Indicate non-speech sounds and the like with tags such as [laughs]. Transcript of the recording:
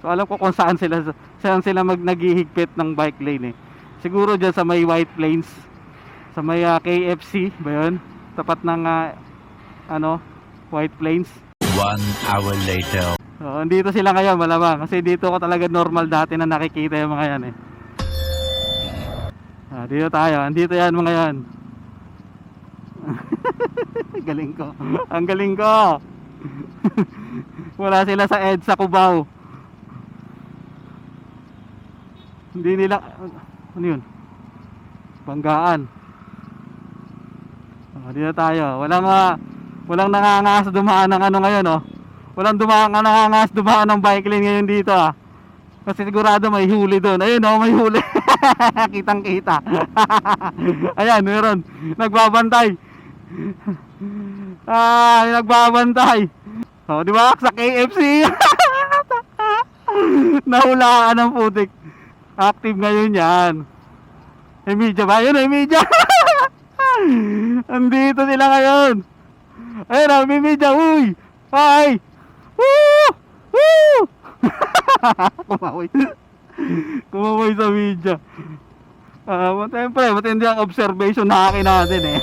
so alam ko kung saan sila saan sila mag naghihigpit ng bike lane eh. Siguro diyan sa may White Plains, sa may ah, KFC ba 'yun? Tapat ng ah, ano, White Plains. One hour later. So, andito sila ngayon, malamang. Kasi dito ko talaga normal dati na nakikita yung mga yan eh. Ah, dito tayo. Andito yan mga yan. [laughs] galing ko. Ang galing ko. [laughs] Wala sila sa EDSA Cubao. Hindi nila... Ano yun? Banggaan. Ah, dito tayo. Walang... ah, walang nangangas dumaan ng ano ngayon oh. Walang dumaan nangangas dumaan ng bike lane ngayon dito ah. Kasi sigurado may huli doon. Ayun oh, may huli. [laughs] Kitang kita. [laughs] Ayan, meron. Nagbabantay. [laughs] Ah, nagbabantay. So, di ba? Sa KFC. [laughs] Nahulaan ng putik. Active ngayon yan. Media ba? Yun, media. [laughs] Andito sila ngayon. Ayun, ah, may media. Uy! Hi! Woo! Woo! [laughs] Kumaway. Kumaway sa media. Ah, uh, siyempre, matindi ang observation na akin natin eh.